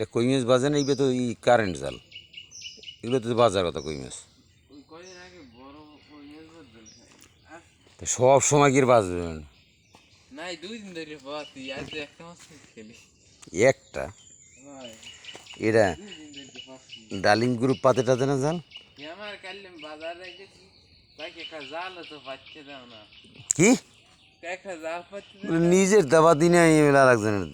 এটা কই মাছ বাজে না এইবার তো এই কারেন্ট জাল। এগুলো তো বাজার কথা কই মাছ তো সব সময় গিয়ে বাজবে না? নাই দুই দিন ধরে পাতি আজ তো একটা এটা ডালিম গ্রুপ পাতে টাতে না জাল কি? নিজের দাবা দিনে আর একজনের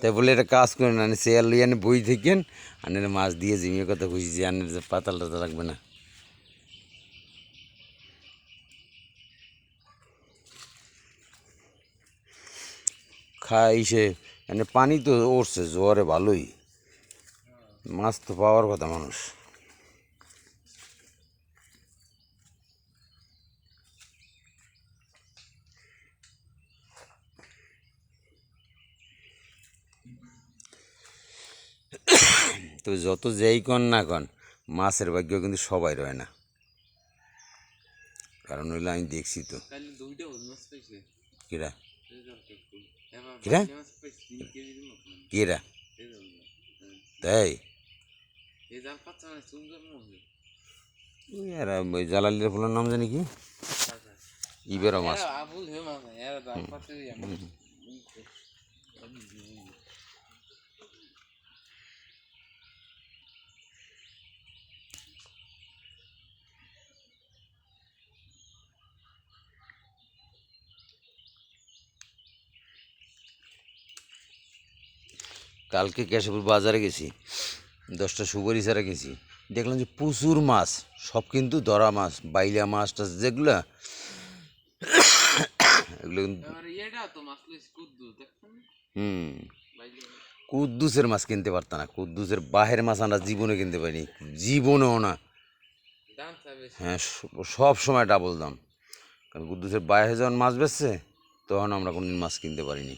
তাই বলে একটা কাজ করেন, আনি চেয়ার লই, আনি বই থেকেন আনের মাছ দিয়ে জিমিয়ে কথা খুশি যে আনের পাতাল টাতা লাগবে না। খাই সে মানে পানি তো উঠছে জোয়ারে ভালোই। মাছ তো পাওয়ার কথা মানুষ। তো যত যেই কন না কন মাছের ভাগ্য কিন্তু সবাই রয় না। কারণ হইলে আমি দেখছি তো। কিরা। হ্যাঁ। তাই? জালালির ফুলের নাম জানি কি? ইবেরো মাছ। কালকে কেশবপুর বাজারে গেছি দশটা সুপারি ছাড়া গেছি দেখলাম যে প্রচুর মাছ সব কিন্তু ধরা মাছ বাইলা মাছ টাছ যেগুলো এগুলো হুম। কুদ্দুসের মাছ কিনতে পারতাম না কুদ্দুসের বাহের মাছ আমরা জীবনে কিনতে পারিনি জীবনেও না। হ্যাঁ সব সময় ডাবল দাম। কারণ কুদ্দুসের বাইরে যখন মাছ বেচছে তখন আমরা কোনদিন মাছ কিনতে পারিনি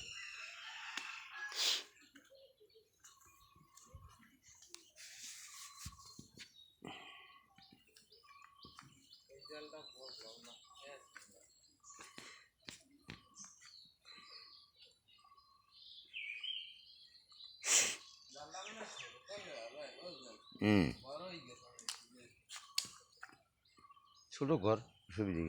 হুম ছোট ঘর সুবিধে